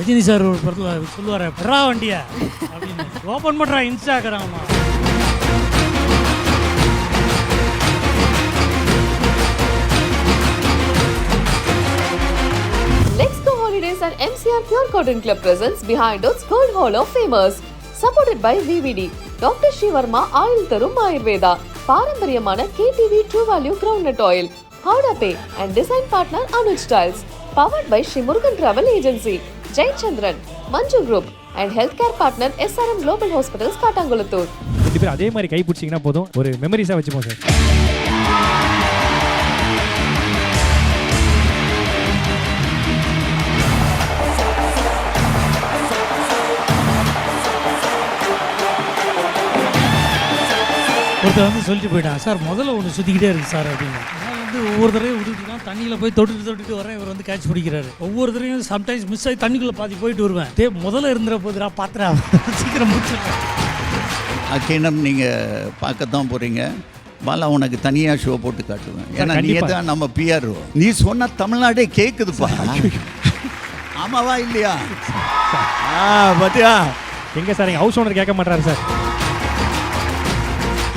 Rajini sir ஒரு படத்தில் சொல்லுவார் பெறா வண்டியா அப்படின்னு ஓப்பன் பண்ணுறா இன்ஸ்டாகிராமா Let's go holidays at MCR Pure Cotton Club presents Behind Us Gold Hall of Famers. Supported by VVD, Dr. Shivarma Oil தரும் Ayurveda, பாரம்பரியமான KTV True Value Groundnut Oil, Howda Pay and design partner Anuj Styles. Powered by Shri Murugan Travel Agency, Jayachandran Manju group and health care partner SRM global hospital Kattankulathur. ரெண்டு பேரும் அதே மாதிரி கை பிடிச்சிங்கன்னா போதும். ஒரு மெமரிஸாக வச்சுப்போம் sir ஒருத்தர் வந்து சொல்லிட்டு போயிட்டான். சார் முதல்ல ஒன்று சுற்றிக்கிட்டே இருக்கு சார் அப்படின்னு. ஒவ்வொரு தடவையும் விட்டுட்டு தண்ணியில் போய் தொட்டுட்டு தொட்டுட்டு வரேன் இவர் வந்து கேட்ச் பிடிக்கிறாரு. ஒவ்வொரு தடவையும் சம்டைம்ஸ் மிஸ் ஆகி தண்ணிக்குள்ளே பாதி போயிட்டு வருவேன். டே முதல்ல இருந்துற போதுடா பாத்திரா சீக்கிரம் முடிச்சிடலாம் அக்கினம் நீங்கள் பார்க்கத்தான் போகிறீங்க பாலா உனக்கு தனியாக ஷோ போட்டு காட்டுவேன். ஏன்னா நீ. தான் நம்ம பிஆர்ஓ நீ சொன்ன தமிழ்நாடே கேட்குதுப்பா ஆமாவா இல்லையா? ஆ பாத்தியா? எங்கே சார் எங்கள் ஹவுஸ் ஓனர் கேட்க மாட்டாரு சார்.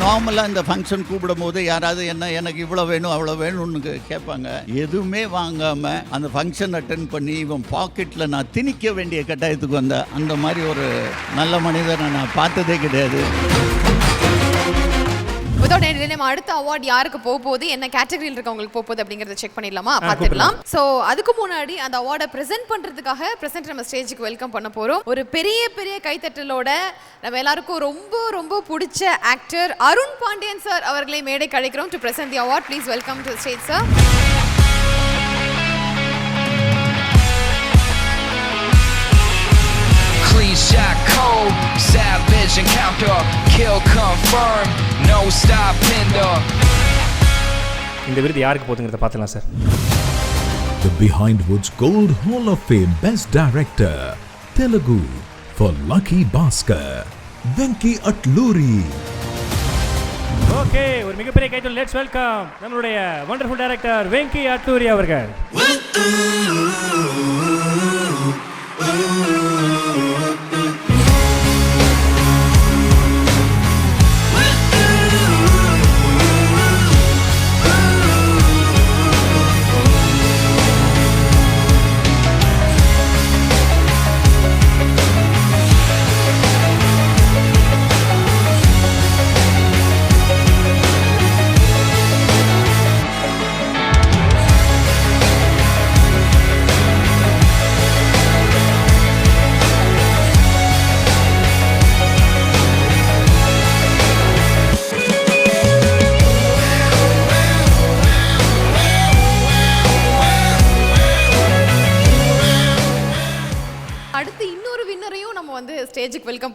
நார்மலாக இந்த ஃபங்க்ஷன் கூப்பிடும் போது யாராவது என்ன எனக்கு இவ்வளோ வேணும் அவ்வளோ வேணும்னு கேட்பாங்க. எதுவுமே வாங்காமல் அந்த ஃபங்க்ஷன் அட்டன் பண்ணி இவன் பாக்கெட்டில் நான் திணிக்க வேண்டிய கட்டாயத்துக்கு வந்தேன். அந்த மாதிரி ஒரு நல்ல மனிதனை நான் பார்த்ததே கிடையாது. வித்தவுட் எனி நம்ம அடுத்த அவார்ட் யாருக்கு போக போகுது என்ன கேட்டகரியில் இருக்கவங்களுக்கு போக போகுது அப்படிங்கறத செக் பண்ணிடலாமா? பார்த்துடலாம். ஸோ அதுக்கு முன்னாடி அந்த அவார்டை பிரசென்ட் பண்றதுக்காக பிரசென்ட் நம்ம ஸ்டேஜுக்கு வெல்கம் பண்ண போறோம். ஒரு பெரிய பெரிய கைத்தட்டலோட நம்ம எல்லாருக்கும் ரொம்ப ரொம்ப பிடிச்ச ஆக்டர் அருண் பாண்டியன் சார் அவர்களை மேடை கழிக்கிறோம் to present the award please welcome to stage sir Cliche cold, savage encounter, kill confirmed, no stop hinder. இந்த விருது யாருக்கு போகுதுங்கிறத பார்த்துலாம் sir The Behind Woods Gold Hall of Fame Best Director, Telugu, for Lucky Bhaskar, Venki Atluri. Okay ஒரு மிகப்பெரிய கைத்தல் let's welcome நம்மளுடைய wonderful director Venky Atluri அவர்கள்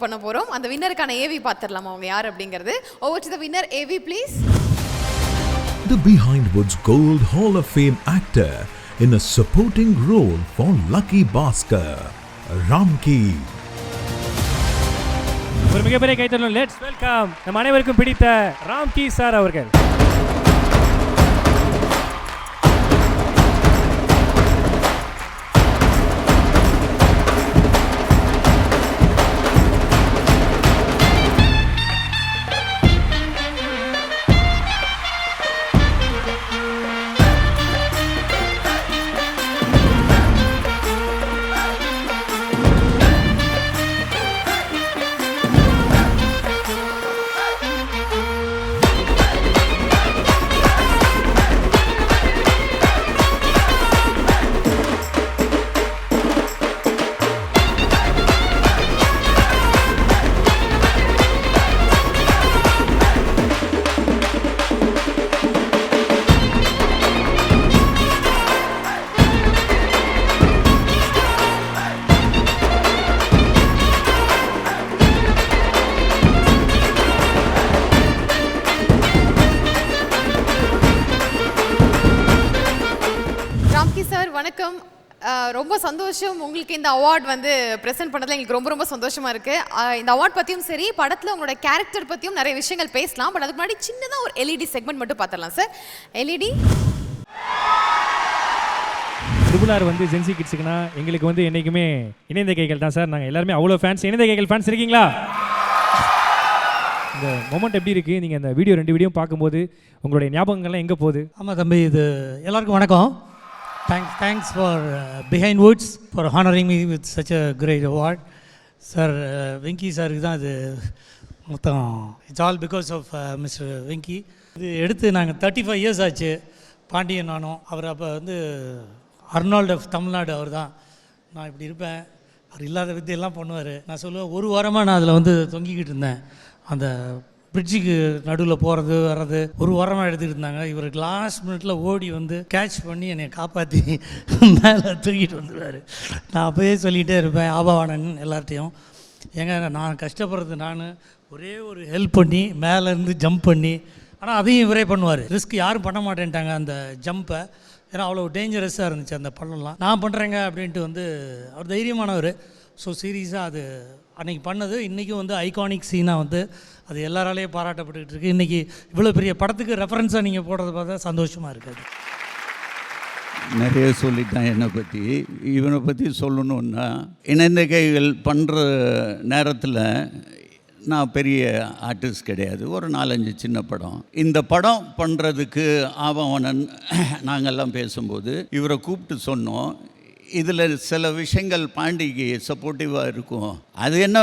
பண்ண போறோம்? அந்த வின்னருக்கான ஏவி பார்த்துடலாமா அவங்க யார் அப்படிங்கிறது. Over to the winner AV please The Behind Woods Gold Hall of Fame actor in a supporting role for Lucky Bhaskar, Ramki. ஒரு மிகப்பெரிய கைத்தல் லெட்ஸ் வெல்கம் நம்ம அனைவருக்கும் பிடித்த ராம்கி சார் அவர்கள். சந்தோஷம். உங்களுக்கு இந்த அவார்ட் வந்து ப்ரெசென்ட் பண்ணதுல எங்களுக்கு ரொம்ப ரொம்ப சந்தோஷமா இருக்கு. அஹ், இந்த அவார்ட் பத்தியும் சரி படத்துல உங்களோட கேரக்டர் பத்தியும் நிறைய விஷயங்கள் பேசலாம். பட் அதுக்கு முன்னாடி சின்னதா ஒரு எல்இடி செக்மெண்ட் மட்டும் பார்த்துடலாம் சார் எல்இடி ட்ரிபிள் ட்ரிபிள் வந்து ஜென்சி கிட்ஸுக்குனா எங்களுக்கு வந்து என்றைக்குமே இணைந்த கைகள் தான் சார் நாங்கள் எல்லாருமே அவ்வளோ ஃபேன்ஸ் இணைந்த கைகள் ஃபேன்ஸ் இருக்கீங்களா? இந்த மொமெண்ட் எப்படி இருக்குது நீங்கள் அந்த வீடியோ ரெண்டு வீடியோ பார்க்கும்போது உங்களுடைய ஞாபகங்கள்லாம் எங்கே போகுது? ஆமாம் தம்பி இது எல்லாருக்கும் வணக்கம். Thanks thanks for Behind Woods for honouring me with such a great award sir Venky சாருக்கு தான் இது மொத்தம். It's all because of mister Venky இது எடுத்து நாங்கள் தேர்ட்டி ஃபைவ் இயர்ஸ் ஆச்சு பாண்டியன் நானும். அவர் அப்போ வந்து அர்னால்டு ஆஃப் தமிழ்நாடு அவர் தான் நான் இப்படி இருப்பேன். அவர் இல்லாத வித்தியெல்லாம் பண்ணுவார். நான் சொல்லுவேன் ஒரு வாரமாக நான் அதில் வந்து தொங்கிக்கிட்டு இருந்தேன். அந்த பிரிட்ஜுக்கு நடுவில் போகிறது வர்றது ஒரு வாரமாக எடுத்துகிட்டு இருந்தாங்க. இவர் லாஸ்ட் மினிட்ல ஓடி வந்து கேட்ச் பண்ணி என்னை காப்பாற்றி மேலே தூக்கிட்டு வந்துடுவார் நான் அப்போயே சொல்லிகிட்டே இருப்பேன் ஆபாவானன் எல்லார்ட்டையும். ஏங்க நான் கஷ்டப்படுறது நான் ஒரே ஒரு ஹெல்ப் பண்ணி மேலேருந்து ஜம்ப் பண்ணி ஆனால் அதையும் இவரே பண்ணுவார். ரிஸ்க் யாரும் பண்ண மாட்டேன்ட்டாங்க அந்த ஜம்ப்பை ஏன்னா அவ்வளோ டேஞ்சரஸாக இருந்துச்சு அந்த பள்ளம்லாம். நான் பண்ணுறேங்க அப்படின்ட்டு வந்து அவர் தைரியமானவர். ஸோ சீரியஸாக அது அன்றைக்கி பண்ணது. இன்றைக்கும் வந்து ஐகானிக் சீனாக வந்து அது எல்லாராலையும் பாராட்டப்பட்டுக்கிட்டு இருக்கு. இன்றைக்கி இவ்வளோ பெரிய படத்துக்கு ரெஃபரன்ஸாக நீங்கள் போடுறத பார்த்தா சந்தோஷமாக இருக்காது நிறைய சொல்லிட்டான் என்னை பற்றி இவனை பற்றி சொல்லணுன்னா இணைந்த கைகள் பண்ணுற நேரத்தில் நான் பெரிய ஆர்டிஸ்ட் கிடையாது. ஒரு நாலஞ்சு சின்ன படம். இந்த படம் பண்ணுறதுக்கு ஆபவனன் நாங்கள்லாம் பேசும்போது இவரை கூப்பிட்டு சொன்னோம். இதில் சில விஷயங்கள் பாண்டிக்கு சப்போர்ட்டிவாக இருக்கும். அது என்ன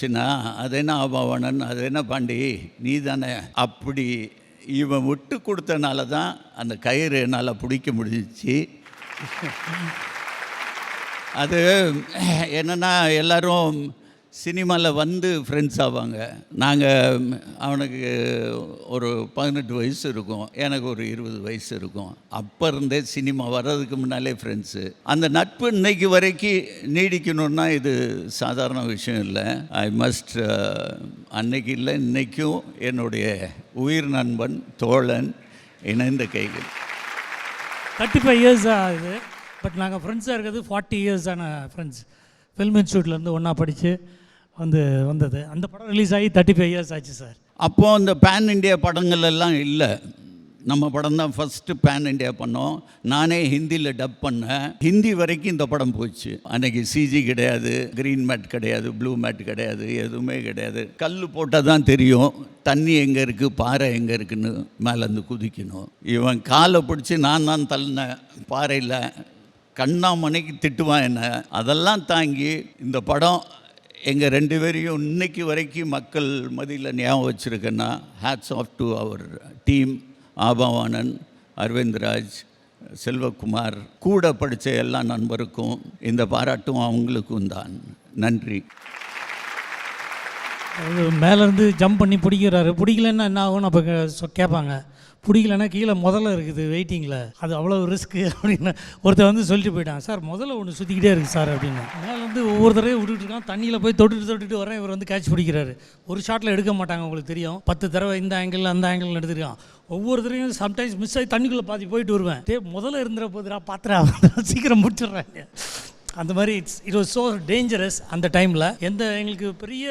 சின்னா அது என்ன ஆபவனன் அது என்ன பாண்டி நீ தானே. அப்படி இவன் விட்டு கொடுத்தனால தான் அந்த கயிறு என்னால் பிடிக்க முடிஞ்சிச்சு. அது என்னென்னா எல்லோரும் சினிமாவில் வந்து ஃப்ரெண்ட்ஸ் ஆவாங்க. நாங்கள் அவனுக்கு ஒரு பதினெட்டு வயசு இருக்கும். எனக்கு ஒரு இருபது வயசு இருக்கும். அப்போ இருந்தே சினிமா வர்றதுக்கு முன்னாலே ஃப்ரெண்ட்ஸு அந்த நட்பு இன்னைக்கு வரைக்கும் நீடிக்கணும்னா இது சாதாரண விஷயம் இல்லை. ஐ மஸ்ட் அன்னைக்கு இல்லை இன்றைக்கும் என்னுடைய உயிர் நண்பன் தோழன் இணைந்த கைகள். தேர்ட்டி ஃபைவ் இயர்ஸ் ஆகுது பட் நாங்கள் ஃப்ரெண்ட்ஸாக இருக்கிறது ஃபார்ட்டி இயர்ஸான ஃப்ரெண்ட்ஸ் ஃபில்ம் இன்ஸ்டியூட்லேருந்து ஒன்றா படித்து வந்து வந்தது. அந்த படம் ரிலீஸ் ஆகி தேர்ட்டி ஃபைவ் இயர்ஸ் ஆச்சு சார் அப்போது அந்த பேன் இண்டியா படங்கள் எல்லாம் இல்லை. நம்ம படம் தான் ஃபஸ்ட்டு பேன் இண்டியா பண்ணோம். நானே ஹிந்தியில் டப் பண்ணேன். ஹிந்தி வரைக்கும் இந்த படம் போச்சு. அன்னைக்கு சிஜி கிடையாது க்ரீன் மேட் கிடையாது ப்ளூ மேட் கிடையாது எதுவுமே கிடையாது. கல் போட்டால் தான் தெரியும் தண்ணி எங்கே இருக்குது பாறை எங்கே இருக்குன்னு மேலேருந்து குதிக்கணும். இவன் காலை பிடிச்சி நான் தான் தள்ளினேன் பாறையில். கண்ணாமணிக்கு திட்டுவான் என்ன. அதெல்லாம் தாங்கி இந்த படம் எங்கள் ரெண்டு பேரையும் இன்னைக்கு வரைக்கும் மக்கள் மதியில் ஞாபகம் வச்சுருக்கேன்னா hats off to our team Aabavanan Aravindraj Selvakumar கூட படித்த எல்லா நண்பருக்கும் இந்த பாராட்டும் அவங்களுக்கும் தான். நன்றி. அது மேலேருந்து ஜம்ப் பண்ணி பிடிக்கிறாரு. பிடிக்கலன்னா என்ன ஆகும்னு அப்போ கேட்பாங்க பிடிக்கலன்னா கீழே முதல்ல இருக்குது வெயிட்டிங்கில் அது அவ்வளோ ரிஸ்க்கு அப்படின்னு ஒருத்தர் வந்து சொல்லிட்டு போயிட்டான். சார் முதல்ல ஒன்று சுற்றிக்கிட்டே இருக்குது சார் அப்படின்னு. மேலேருந்து ஒவ்வொரு தடவையும் விட்டுட்டு இருக்கான். தண்ணியில் போய் தொட்டுட்டு தொட்டுட்டு வரேன் இவர் வந்து கேட்ச் பிடிக்கிறாரு. ஒரு ஷாட்டில் எடுக்க மாட்டாங்க உங்களுக்கு தெரியும். பத்து தடவை இந்த ஆங்கிளில் அந்த ஆங்கிளில் எடுத்துருக்கான். ஒவ்வொரு தடவையும் சம்டைம்ஸ் மிஸ் ஆகி தண்ணிக்குள்ளே பாதி போயிட்டு வருவேன். டே முதல்ல இருந்துற போதுரா பாத்திரா சீக்கிரம் முடிச்சிடுறாங்க அந்த மாதிரி it's it was so dangerous அந்த டைமில் எந்த எங்களுக்கு பெரிய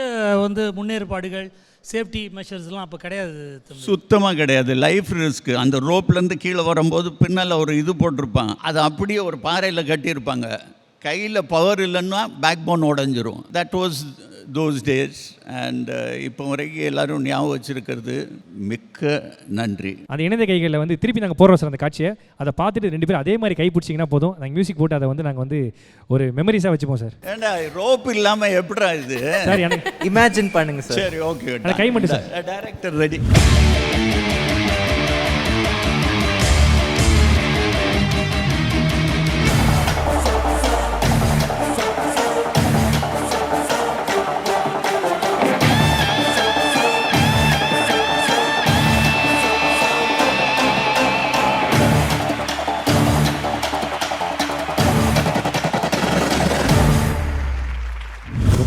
வந்து முன்னேற்பாடுகள் சேஃப்டி மெஷர்ஸ்லாம் அப்போ கிடையாது சுத்தமாக கிடையாது. லைஃப் ரிஸ்க் அந்த ரோப்லேருந்து கீழே வரும்போது பின்னால் ஒரு இது போட்டிருப்பான். அதை அப்படியே ஒரு பாறையில் கட்டியிருப்பாங்க. கையில் பவர் இல்லைன்னா பேக் போன் உடஞ்சிரும் that was those days and இப்போ வரைக்கும் எல்லாரும் ஞாபகம் வச்சுருக்கிறது மிக்க நன்றி. அந்த இணைந்த கைகளில் வந்து திருப்பி நாங்கள் போடுறோம் சார் அந்த காட்சியை. அதை பார்த்துட்டு ரெண்டு பேரும் அதே மாதிரி கை பிடிச்சிங்கன்னா போதும். நாங்கள் மியூசிக் போட்டு அதை வந்து நாங்கள் வந்து ஒரு மெமரிஸாக வச்சுப்போம் சார். ஏண்டா ரோப் இல்லாமல் எப்படா இது? சார் எனக்கு இமேஜின் பண்ணுங்க சார். சரி ஓகே அந்த கை மட்டும் சார். டைரக்டர் ரெடி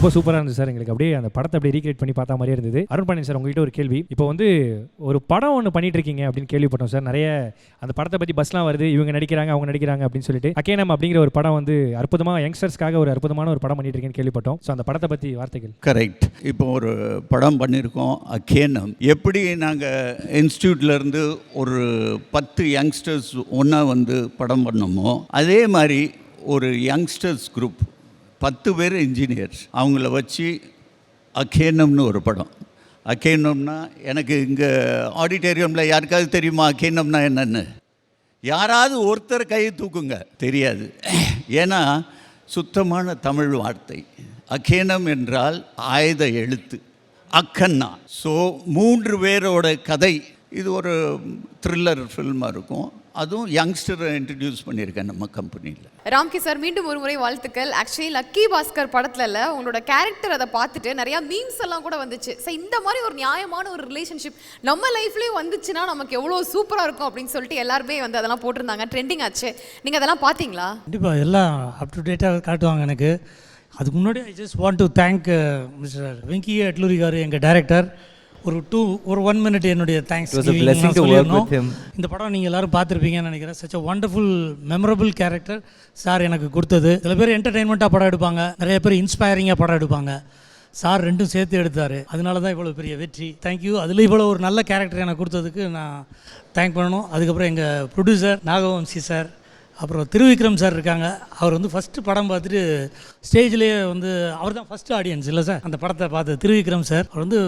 ரொம்ப சூப்பராக இருந்துச்சு சார். எங்களுக்கு அப்படியே அந்த படத்தை அப்படியே ரீக்ரியேட் பண்ணி பார்த்தா மாதிரியே இருந்தது. அருண் பாண்டியன் சார் உங்ககிட்ட ஒரு கேள்வி. இப்போ வந்து ஒரு படம் ஒன்று பண்ணிட்டு இருக்கீங்க அப்படின்னு கேள்விப்பட்டோம் சார். நிறைய அந்த படத்தை பற்றி பஸ்லாம் வருது. இவங்க நடிக்கிறாங்க அவங்க நடிக்கிறாங்க அப்படின்னு சொல்லிட்டு. அக்கேனம் அப்படிங்கிற ஒரு படம் வந்து அற்புதமாக யங்ஸ்டர்ஸ்க்காக ஒரு அற்புதமான ஒரு படம் பண்ணிட்டு இருக்கேன்னு கேள்விப்பட்டோம். ஸோ அந்த படத்தை பற்றி வார்த்தைகள். கரெக்ட் இப்போ ஒரு படம் பண்ணியிருக்கோம் அக்கேனம் எப்படி நாங்கள் இன்ஸ்டியூட்லேருந்து ஒரு பத்து யங்ஸ்டர்ஸ் ஒன்றா வந்து படம் பண்ணோமோ அதே மாதிரி ஒரு யங்ஸ்டர்ஸ் குரூப் பத்து பேர் இன்ஜினியர்ஸ் அவங்கள வச்சு அக்கேனம்னு ஒரு படம். அக்கேனம்னா எனக்கு இங்கே ஆடிட்டோரியமில் யாருக்காவது தெரியுமா? அக்கேனம்னா என்னென்னு? யாராவது ஒருத்தர் கையை தூக்குங்க. தெரியாது. ஏன்னா சுத்தமான தமிழ் வார்த்தை. அக்கேனம் என்றால் ஆயுத எழுத்து. அக்கன்னா ஸோ மூன்று பேரோட கதை. இது ஒரு த்ரில்லர் ஃபில்மாக இருக்கும். அதுவும் யங்ஸ்டரை இன்ட்ரடியூஸ் பண்ணியிருக்கேன் நம்ம கம்பெனியில் ராம்கி சார் மீண்டும் ஒரு முறை வாழ்த்துக்கள். ஆக்சுவலி லக்கி பாஸ்கர் படத்துல இல்ல உங்களோட கேரக்டர் அதை பார்த்துட்டு நிறைய மீம்ஸ் எல்லாம் கூட வந்துச்சு. சார் இந்த மாதிரி ஒரு நியாயமான ஒரு ரிலேஷன்ஷிப் நம்ம லைஃப்லயும் வந்துச்சுன்னா நமக்கு எவ்வளவு சூப்பரா இருக்கும் அப்படின்னு சொல்லிட்டு எல்லாருமே வந்து அதெல்லாம் போட்டிருந்தாங்க. ட்ரெண்டிங் ஆச்சு. நீங்க அதெல்லாம் பாத்தீங்களா கண்டிப்பாக எல்லாம் அப் டு டேட்டாக காட்டுவாங்க எனக்கு. அதுக்கு முன்னாடி I just want to thank mister Venky Atluri garu எங்கள் டைரக்டர் ஒரு டூ ஒரு ஒன் மினிட் என்னுடைய தேங்க்ஸ். இந்த படம் நீங்கள் எல்லாரும் பார்த்துருப்பீங்கன்னு நினைக்கிறேன். Such a wonderful memorable character sir எனக்கு கொடுத்தது. சில பேர் என்டர்டெயின்மெண்ட்டாக படம் எடுப்பாங்க. நிறைய பேர் இன்ஸ்பைரிங்காக படம் எடுப்பாங்க. சார் ரெண்டும் சேர்த்து எடுத்தார். அதனால தான் இவ்வளோ பெரிய வெற்றி. தேங்க்யூ அதில் இவ்வளோ ஒரு நல்ல கேரக்டர் எனக்கு கொடுத்ததுக்கு நான் தேங்க் பண்ணணும். அதுக்கப்புறம் எங்கள் ப்ரொடியூசர் நாகவம்சி சார் அப்புறம் திருவிக்ரம் சார் இருக்காங்க. அவர் வந்து ஃபஸ்ட்டு படம் பார்த்துட்டு ஸ்டேஜ்லேயே வந்து அவர் தான் ஃபஸ்ட்டு ஆடியன்ஸ் இல்லை சார்? அந்த படத்தை பார்த்து திருவிக்ரம் சார் அவர் வந்து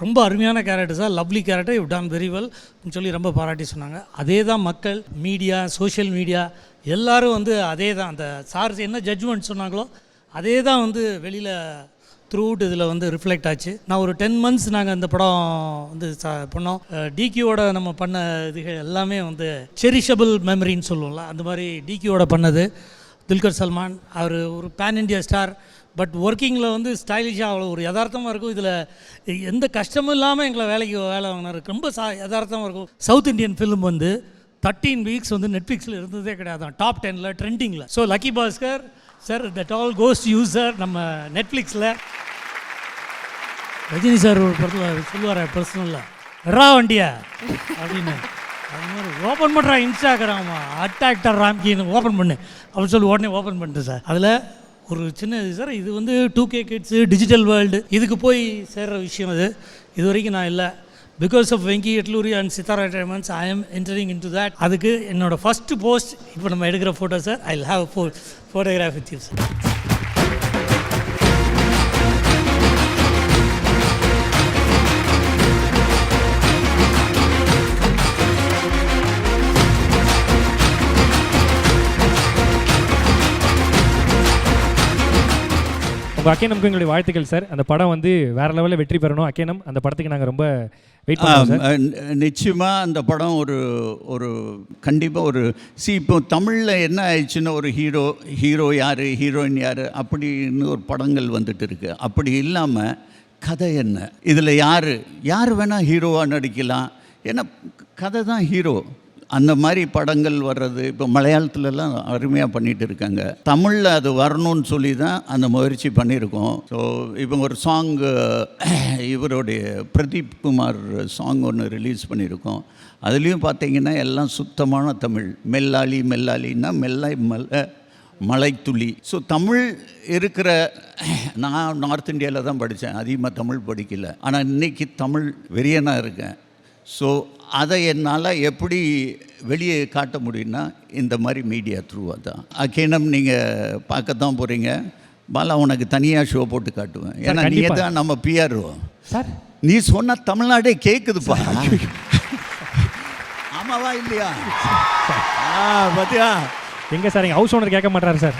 ரொம்ப அருமையான character sir lovely character you done very well சொல்லி ரொம்ப பாராட்டி சொன்னாங்க. அதே தான் மக்கள் மீடியா சோஷியல் மீடியா எல்லாரும் வந்து அதே தான் அந்த சார் என்ன ஜட்ஜ்மெண்ட் சொன்னாங்களோ அதே தான் வந்து வெளியில் த்ரூட் இதில் வந்து ரிஃப்ளெக்ட் ஆச்சு. நான் ஒரு டென் மந்த்ஸ் நாங்கள் இந்த படம் வந்து பண்ணோம். டிகியோட நம்ம பண்ண இதுகள் எல்லாமே வந்து செரிஷபிள் மெமரின்னு சொல்லுவோம்ல அந்த மாதிரி டிகியோட பண்ணது. துல்கர் சல்மான் அவர் ஒரு பேன் இண்டியா ஸ்டார் பட் ஒர்க்கிங்கில் வந்து ஸ்டைலிஷாக அவ்வளோ ஒரு யதார்த்தமாக இருக்கும். இதில் எந்த கஷ்டமும் இல்லாமல் எங்களை வேலைக்கு வேலை வாங்கினார் ரொம்ப சா யதார்த்தமாக இருக்கும். சவுத் இந்தியன் ஃபிலிம் வந்து தேர்ட்டீன் வீக்ஸ் வந்து நெட்ஃப்ளிக்ஸில் இருந்ததே கிடையாது டாப் டெனில் ட்ரெண்டிங்கில் so Lucky Bhaskar sir that all goes you sir நம்ம நெட்ஃப்ளிக்ஸில் ரஜினி சார் ஒரு படத்தில் சொல்லுவார் பர்சனலில் ரா வண்டியா? அப்படின்னு. அது மாதிரி ஓப்பன் பண்ணுறான் இன்ஸ்டாகிராமா அட்டாக்டர் ராம்கின்னு ஓப்பன் பண்ணு. அப்படின்னு சொல்லி உடனே ஓப்பன் பண்ணுறேன் சார் அதில் ஒரு சின்ன இது சார் இது வந்து two K kids digital world இதுக்கு போய் சேர்கிற விஷயம் அது. இது வரைக்கும் நான் இல்லை. Because of Venky Atluri and Sithara diamonds I am entering in to that அதுக்கு என்னோட ஃபஸ்ட்டு போஸ்ட் இப்போ நம்ம எடுக்கிற photo sir I have pho photograph with you sir உங்கள் அக்கேனம்க்கு எங்களுடைய வாழ்த்துக்கள் சார். அந்த படம் வந்து வேற லெவலில் வெற்றி பெறணும் அக்கேனம். அந்த படத்துக்கு நாங்கள் ரொம்ப வெயிட் பண்ணுறோம் சார். நிச்சயமாக அந்த படம் ஒரு ஒரு கண்டிப்பாக ஒரு சி இப்போ தமிழில் என்ன ஆயிடுச்சுன்னா ஒரு ஹீரோ ஹீரோ யார் ஹீரோயின் யார் அப்படின்னு ஒரு படங்கள் வந்துட்டு இருக்கு. அப்படி இல்லாமல் கதை என்ன? இதில் யார் யார் வேணால் ஹீரோவாக நடிக்கலாம். ஏன்னா கதை தான் ஹீரோ. அந்த மாதிரி படங்கள் வர்றது இப்போ மலையாளத்துலலாம் அருமையாக பண்ணிட்டு இருக்காங்க. தமிழில் அது வரணும்னு சொல்லி தான் அந்த முயற்சி பண்ணியிருக்கோம் ஸோ இப்போ ஒரு சாங் இவருடைய பிரதீப் குமார் சாங் ஒன்று ரிலீஸ் பண்ணியிருக்கோம் அதுலேயும் பார்த்தீங்கன்னா எல்லாம் சுத்தமான தமிழ். மெல்லாளி மெல்லாளின்னா மெல்லை மலை மலைத்துளி. ஸோ தமிழ் இருக்கிற நான் நார்த் இந்தியாவில் தான் படித்தேன் அதிகமாக தமிழ் படிக்கல. ஆனால் இன்னைக்கு தமிழ் வெறியனாக இருக்கேன். ஸோ அதை என்னால் எப்படி வெளியே காட்ட முடியும்னா இந்த மாதிரி மீடியா த்ரூவாக தான் அக்கேனம் நீங்கள் பார்க்கத்தான் போகிறீங்க பாலா உனக்கு தனியாக ஷோ போட்டு காட்டுவேன். ஏன்னா நீ. தான் நம்ம பிஆர்ஓ சார். நீ சொன்ன தமிழ்நாடே கேட்குதுப்பா ஆமாவா இல்லையா? ஆ பார்த்தியா எங்கே சார் எங்கள் ஹவுஸ் ஓனர் கேட்க மாட்டாரு சார்.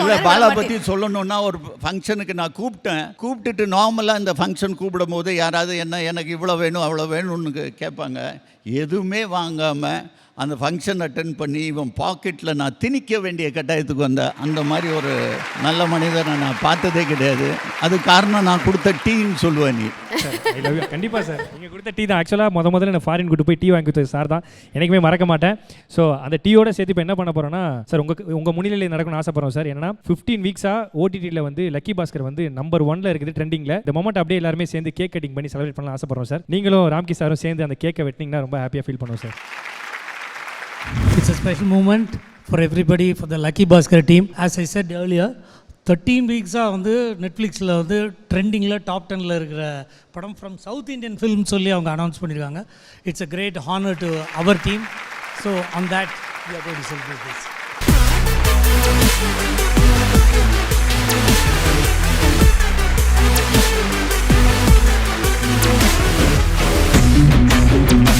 இல்லை பாலா பற்றி சொல்லணும்னா ஒரு ஃபங்க்ஷனுக்கு நான் கூப்பிட்டேன். கூப்பிட்டுட்டு நார்மலாக இந்த ஃபங்க்ஷன் கூப்பிடும் போது யாராவது என்ன எனக்கு இவ்வளோ வேணும் அவ்வளோ வேணும்னு கேட்பாங்க. எதுவுமே வாங்காமல் அந்த ஃபங்க்ஷன் அட்டன் பண்ணி இவன் பாக்கெட்டில் நான் திணிக்க வேண்டிய கட்டாயத்துக்கு வந்த அந்த மாதிரி ஒரு நல்ல மனிதனை நான் பார்த்ததே கிடையாது. அது காரணம் நான் கொடுத்த டீன்னு சொல்லுவேன் நீ. கண்டிப்பாக சார் நீங்கள் கொடுத்த டீ தான். ஆக்சுவலாக முத முதல்ல நான் ஃபாரின் கூட்டு போய் டீ வாங்கி கொடுத்தது சார் தான். எனக்குமே மறக்க மாட்டேன். ஸோ அந்த டீயோட சேர்த்து இப்போ என்ன பண்ண போகிறோன்னா சார் உங்கள் உங்கள் முன்னிலையில் நடக்கணும்னு ஆசைப்படுறோம் சார் என்னன்னா ஃபிஃப்டீன் வீக்ஸாக ஓடிடியில் வந்து லக்கி பாஸ்கர் வந்து நம்பர் ஒன்ல இருக்குது ட்ரெண்டிங்கில் இந்த மொமெண்ட் அப்படியே எல்லாருமே சேர்ந்து கேக் கட்டிங் பண்ணி செலிப்ரேட் பண்ணலாம் ஆசைப்படுறோம் சார் நீங்களும் ராம்கி சாரும் சேர்ந்து அந்த கேக்கை வெட்டினீங்கன்னா ரொம்ப ஹாப்பியாக ஃபீல் பண்ணுவோம் sir It's a special moment for everybody, for the Lucky Bhaskar team. As I said earlier, thirteen வீக்ஸாக வந்து நெட்ஃப்ளிக்ஸில் வந்து ட்ரெண்டிங்கில் டாப் டெனில் இருக்கிற படம் ஃப்ரம் சவுத் இந்தியன் ஃபிலிம் சொல்லி அவங்க அனௌன்ஸ் பண்ணியிருக்காங்க it's a great honour to our team so on that we are Thank you.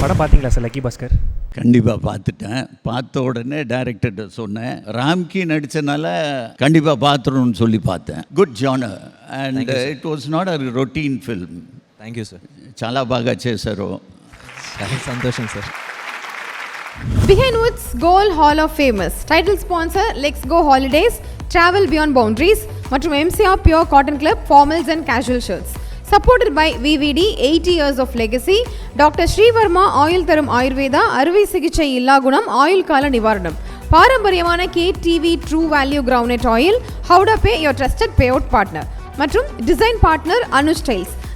படம் பார்த்தீங்களா சார் லக்கி பாஸ்கர் கண்டிப்பாக பார்த்துட்டேன் பார்த்த உடனே டைரக்டர்கிட்ட சொன்னேன் ராம்கி நடித்தனால கண்டிப்பாக பார்த்துருன்னு சொல்லி பார்த்தேன் good genre and it was not a routine film thank you sir చాలా బాగా చేశారు చాలా సంతోషం sir Behind Woods Goal Hall of Famous title sponsor Lex go holidays travel beyond boundaries மற்றும் MCR pure cotton club formals and casual shirts Supported by VVD eighty years of legacy doctor Srivarma oil தரும் ஆயுர்வேதா அறுவை சிகிச்சை இல்லா குணம் ஆயுள் கால நிவாரணம். பாரம்பரியமான K TV true value groundnut oil ஹவுடா pay your trusted pay out partner மற்றும் design partner Anush styles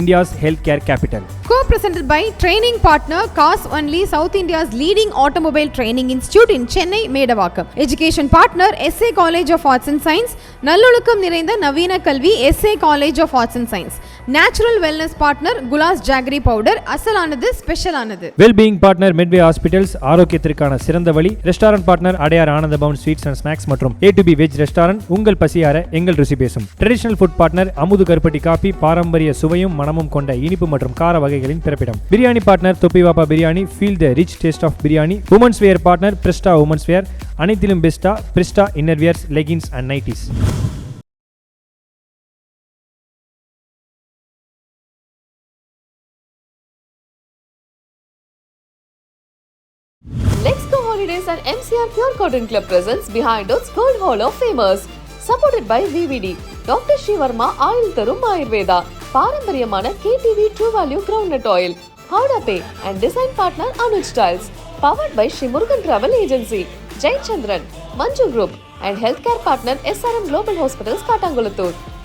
India's health care capital Co-presented by training partner Cars Only South India's leading automobile training institute in Chennai, Medavakkam. Education partner SA College of Arts and Science, நல்லொழுக்கம் நிறைந்த நவீன கல்வி SA College of Arts and Science. Natural wellness partner குலாஸ் jaggery powder அசலானது ஸ்பெஷலானது wellbeing partner Medway hospitals ஆரோக்கியத்திற்கான சிறந்த வழி. Restaurant partner Adyar Ananda Pawan sweets and snacks மற்றும் A two B veg restaurant உங்கள் பசியார எங்கள் ருசி பேசும். ட்ரெடிஷனல் ஃபுட் பார்ட்னர் அமுது கருப்பட்டி காபி பாரம்பரிய சுவையும் மனமும் கொண்ட இனிப்பு மற்றும் கார வகைகளின் பிறப்பிடம் biryani partner Thoppi Vaapa biryani feel the rich taste of biryani womens wear partner Prista womens wear அனைத்திலும் பெஸ்டா Prista inner wears leggings and nighties Let's Go Holidays MCR Pure Cotton Club presents Behind Gold Hall of Famers. Supported by VVD, Dr. Shivarma Ayurveda பாரம்பரியமான KTV true value ground oil ஹவுடா pay and design partner Anuj tiles powered by Shri Murugan travel agency Jayachandran Manju group and health care partner SRM global hospitals Kattankulathur